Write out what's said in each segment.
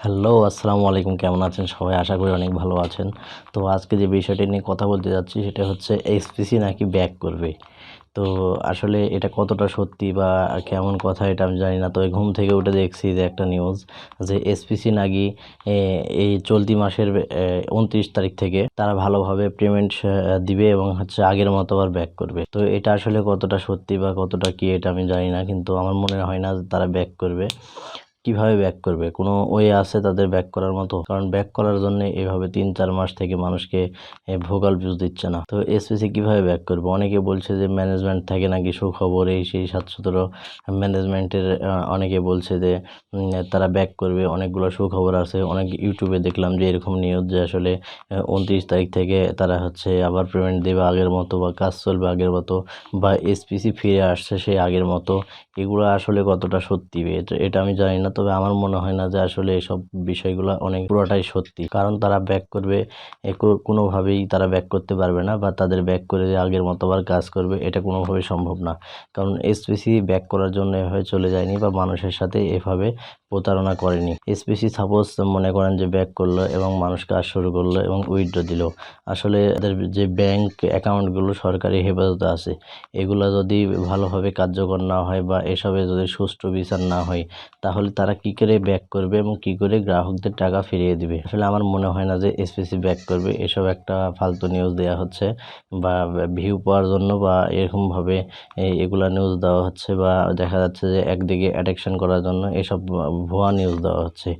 Hello, আসসালামু আলাইকুম। কেমন আছেন সবাই? আশা করি অনেক ভালো আছেন। তো আজকে যে বিষয়টি নিয়ে কথা বলতে যাচ্ছি, সেটা হচ্ছে এসপিসি নাকি ব্যাক করবে? তো আসলে এটা কতটা সত্যি বা কেমন কথা এটা আমি জানি না। তবে ঘুম থেকে উঠে দেখছি যে একটা নিউজ যে এসপিসি নাকি এই চলতি মাসের উনত্রিশ তারিখ থেকে তারা ভালোভাবে পেমেন্ট দিবে এবং হচ্ছে আগের মতো আবার ব্যাক করবে। তো এটা আসলে কতটা সত্যি বা কতটা কি এটা আমি জানি না, কিন্তু আমার মনে হয় না তারা ব্যাক করবে। কীভাবে ব্যাক করবে? কোনো ওয়ে আছে তাদের ব্যাক করার মতো? কারণ ব্যাক করার জন্য এভাবে তিন, চার মাস থেকে মানুষকে ভোগাল ভিউজ দিচ্ছে না। তো এসপিসি কীভাবে ব্যাক করবে? অনেকে বলছে যে ম্যানেজমেন্ট থেকে নাকি সুখবর, এই সেই সাতশোতেরো ম্যানেজমেন্টের অনেকে বলছে যে তারা ব্যাক করবে। অনেকগুলো সুখবর আছে। অনেক ইউটিউবে দেখলাম যে এরকম নিউজ যে আসলে উনত্রিশ তারিখ থেকে তারা হচ্ছে আবার পেমেন্ট দেবে আগের মতো বা কাজ চলবে আগের মতো বা এসপিসি ফিরে আসছে সেই আগের মতো। এগুলো আসলে কতটা সত্যি? এটা আমি জানি না। তবে আমার মনে হয় না যে আসলে এসব বিষয়গুলো অনেক পুরোটাই সত্যি। কারণ তারা ব্যাক করবে কোনোভাবেই তারা ব্যাক করতে পারবে না বা তাদের ব্যাক করে আগের মতো আবার কাজ করবে, এটা কোনোভাবেই সম্ভব না। কারণ এসপিসি ব্যাক করার জন্য এভাবে চলে যায়নি বা মানুষের সাথে এভাবে প্রতারণা করেনি। এসপিসি সাপোজ মনে করেন যে ব্যাক করল এবং মানুষ কাজ শুরু করল এবং উইথড্র দিল। আসলে এদের যে ব্যাংক অ্যাকাউন্টগুলো সরকারি হেফাজতে আছে, এগুলো যদি ভালোভাবে কার্যকর না হয় বা এসবে যদি সুষ্ঠু বিচার না হয়, তাহলে তারা কি করে ব্যাক করবে এবং কি করে গ্রাহকদের টাকা ফিরিয়ে দিবে? আসলে আমার মনে হয় না যে এসপিসি ব্যাক করবে। এসব একটা ফালতু নিউজ দেওয়া হচ্ছে বা ভিউ পাওয়ার জন্য বা এরকমভাবে এগুলা নিউজ দেওয়া হচ্ছে বা দেখা যাচ্ছে যে একদিকে অ্যাডেকশন করার জন্য এসব ভুয়া নিউজ দেওয়া হচ্ছে।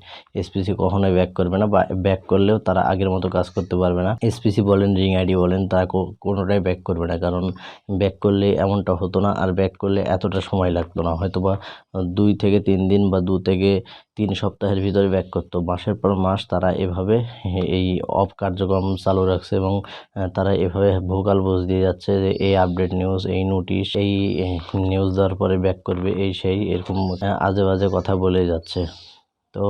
এসপিসি কখনোই ব্যাক করবে না বা ব্যাক করলেও তারা আগের মতো কাজ করতে পারবে না। এসপিসি বলেন রিং আইডি বলেন, তারা কোনোটাই ব্যাক করবে না। কারণ ব্যাক করলে এমনটা হতো না আর ব্যাক করলে এতটা সময় লাগতো না। হয়তো বা দুই থেকে তিন দিন বা দু থেকে তিন সপ্তাহের ভিতরে ব্যাক করতো। মাসের পর মাস তারা এভাবে এই অফ কার্যক্রম চালু রাখছে এবং তারা এভাবে ভোকাল বোঝ দিয়ে যাচ্ছে যে এই আপডেট নিউজ এই নোটিশ এই নিউজ দেওয়ার পরে ব্যাক করবে, এই সেই এরকম আজে বাজে কথা বলে যাচ্ছে। তো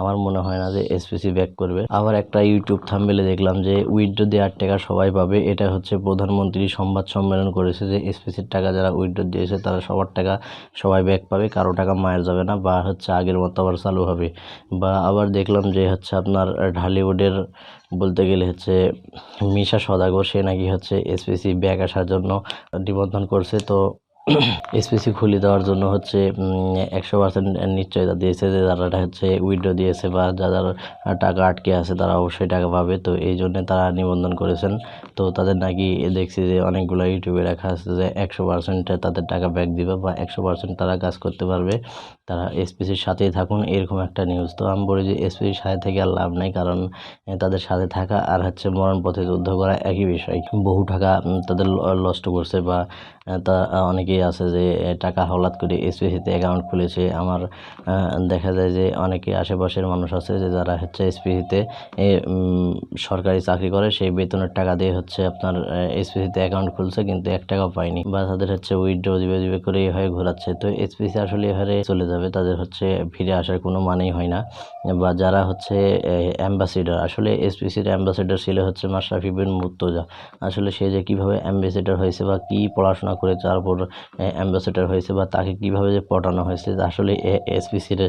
আমার মনে হয় না যে এসপিসি ব্যাক করবে। আবার একটা ইউটিউব থাম্বেলে দেখলাম যে উইথড্র দেওয়ার টাকা সবাই পাবে। এটা হচ্ছে প্রধানমন্ত্রী সংবাদ সম্মেলন করেছে যে এসপিসির টাকা যারা উইথড্র দিয়েছে, তারা সবার টাকা সবাই ব্যাক পাবে। কারও টাকা মায়ের যাবে না বা হচ্ছে আগের মতো আবার চালু হবে। বা আবার দেখলাম যে, হচ্ছে আপনার ঢালিউডের বলতে গেলে হচ্ছে মিশা সদাগর, সে নাকি হচ্ছে এসপিসি ব্যাক আসার জন্য নিবন্ধন করছে। তো এসপিসি খুলে দেওয়ার জন্য হচ্ছে একশো পার্সেন্ট নিশ্চয়তা দিয়েছে যে যারা হচ্ছে উইথড্র দিয়েছে বা যাদের টাকা আটকে আছে তারা অবশ্যই টাকা পাবে। তো এই জন্য তারা নিবন্ধন করেছেন। তো তাদের নাকি দেখছি যে অনেকগুলো ইউটিউবে রাখা আছে যে একশো পার্সেন্ট তাদের টাকা ব্যাক দিবে বা একশো পার্সেন্ট তারা কাজ করতে পারবে। তারা এসপিসির সাথেই থাকুন, এরকম একটা নিউজ তো আমি বলি যে এসপিসির সাথে থেকে আর লাভ নেই, কারণ তাদের সাথে থাকা আর হচ্ছে মরণ পথে যুদ্ধ করা একই বিষয়। বহু টাকা তাদের নষ্ট করছে বা তা অনেকেই আছে যে টাকা হলাৎ করে এসপিসিতে অ্যাকাউন্ট খুলেছে। আমার দেখা যায় যে, অনেকে আশেপাশের মানুষ আছে যে, যারা হচ্ছে এসপিসিতে সরকারি চাকরি করে, সেই বেতনের টাকা দিয়ে হচ্ছে আপনার এসপিসিতে অ্যাকাউন্ট খুলছে, কিন্তু এক টাকাও পায়নি। বা তাদের হচ্ছে উইথড্র দিবে দিবে করে এভাবে ঘোরাচ্ছে। তো এসপিসি আসলে এভাবে চলে যাবে, তাদের হচ্ছে ফিরে আসার কোনো মানেই হয় না। বা যারা হচ্ছে অ্যাম্বাসিডার আসলে এসপিসির অ্যাম্বাসিডার ছিল হচ্ছে মাশরাফি বিন মুর্তজা। আসলে সে যে কীভাবে অ্যাম্বাসিডার হয়েছে বা কী পড়াশোনা করে তারপর অ্যাম্বাসেডর হয়েছে বা তাকে কীভাবে যে পটানো হয়েছে আসলে এসপিসির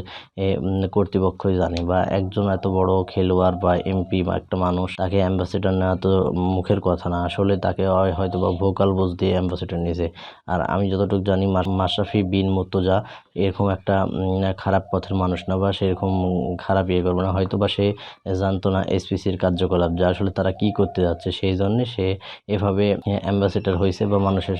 কর্তৃপক্ষই জানে বা একজন এত বড় খেলোয়াড় বা এমপি বা একটা মানুষ তাকে অ্যাম্বাসেডর নেওয়া তো মুখের কথা না। আসলে তাকে হয়- হয়তো বা ভোকাল বোঝ দিয়ে অ্যাম্বাসেডর নিয়েছে। আর আমি যতটুকু জানি মাশরাফি বিন মুর্তজা এরকম একটা খারাপ পথের মানুষ না বা সেরকম খারাপ ইয়ে করবে না। হয়তো বা সে জানতো না এসপিসির কার্যকলাপ, যে আসলে তারা কি করতে যাচ্ছে, সেই জন্যে সে এভাবে অ্যাম্বাসেডর হয়েছে বা মানুষের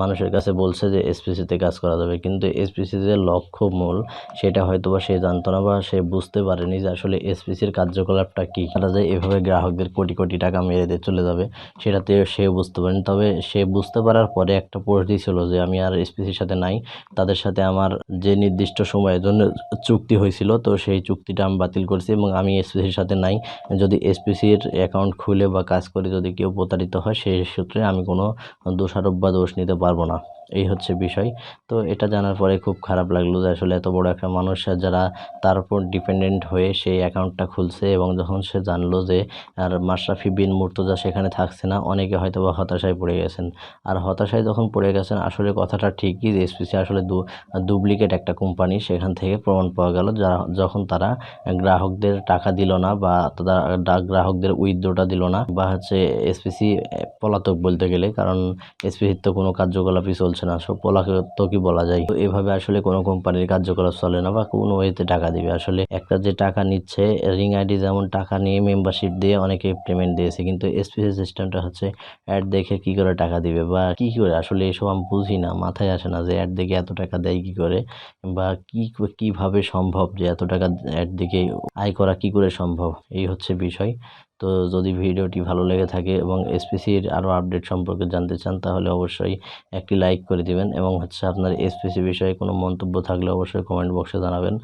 মানুষের কাছে বলছে যে এসপিসিতে কাজ করা যাবে। কিন্তু এসপিসি যে লক্ষ্য মূল সেটা হয়তো বা সে জানতো না বা সে বুঝতে পারেনি যে আসলে এসপিসির কার্যকলাপটা কী। তারা যে এভাবে গ্রাহকদের কোটি কোটি টাকা মেরে দিয়ে চলে যাবে, সেটাতে সে বুঝতে পারেনি। তবে সে বুঝতে পারার পরে একটা পোস্ট দিয়েছিল যে, আমি আর এসপিসির সাথে নাই। তাদের সাথে আমার যে নির্দিষ্ট সময়ের জন্য চুক্তি হয়েছিল, তো সেই চুক্তিটা আমি বাতিল করছি এবং আমি এসপিসির সাথে নাই। যদি এসপিসির অ্যাকাউন্ট খুলে বা কাজ করে যদি কেউ প্রতারিত হয়, সেই সূত্রে আমি কোনো দোষারোপ বা দোষ নিতে পারব না এই হচ্ছে বিষয়। তো এটা জানার পরে খুব খারাপ লাগল যে আসলে এত বড় একটা মানুষ যারা তার উপর ডিপেন্ডেন্ট হয়ে সেই অ্যাকাউন্টটা খুলছে এবং যখন সে জানলো যে আর মাশরাফি বিন মুর্তজা সেখানে থাকছে না, অনেকে হয়তো বা হতাশায় পড়ে গেছেন। আর হতাশায় যখন পড়ে গেছেন, আসলে কথাটা ঠিকই যে এসপিসি আসলে ডুপ্লিকেট একটা কোম্পানি সেখান থেকে প্রমাণ পাওয়া গেল। যারা যখন তারা গ্রাহকদের টাকা দিল না বা তারা গ্রাহকদের উইথড্রটা দিল না বা হচ্ছে এসপিসি পলাতক বলতে গেলে, কারণ এসপিসির তো কোনো কার্যকলাপই চলছে না, সব কি বলা যায়? তো এভাবে আসলে কোনো কোম্পানির কার্যকলাপ চলে না বা কোনো ওয়েতে টাকা দিবে। আসলে একটা যে টাকা নিচ্ছে, রিং আইডি যেমন টাকা নিয়ে মেম্বারশিপ দিয়ে অনেকে পেমেন্ট দিয়েছে, কিন্তু এসপিসি সিস্টেমটা হচ্ছে অ্যাড দেখে কি করে টাকা দিবে বা কি করে? আসলে এসব আমি বুঝি না, মাথায় আসে না যে অ্যাড দেখে এত টাকা দেয় কি করে বা কি কীভাবে সম্ভব যে এত টাকা অ্যাড দেখে আয় করা কি করে সম্ভব? এই হচ্ছে বিষয়। তো যদি ভিডিওটি ভালো লেগে থাকে এবং এসপিসির আরও আপডেট সম্পর্কে জানতে চান, তাহলে অবশ্যই একটি লাইক করে দিবেন এবং হচ্ছে আপনার এসপিসি বিষয়ে কোনো মন্তব্য থাকলে অবশ্যই কমেন্ট বক্সে জানাবেন।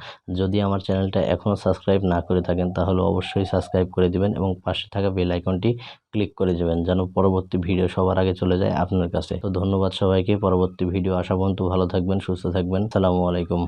যদি আমার চ্যানেলটা এখনও সাবস্ক্রাইব না করে থাকেন, তাহলে অবশ্যই সাবস্ক্রাইব করে দিবেন এবং পাশে থাকা বেল আইকনটি ক্লিক করে দেবেন যেন পরবর্তী ভিডিও সবার আগে চলে যায় আপনার কাছে। তো ধন্যবাদ সবাইকে, পরবর্তী ভিডিও আসা পর্যন্ত ভালো থাকবেন, সুস্থ থাকবেন। সালামু আলাইকুম।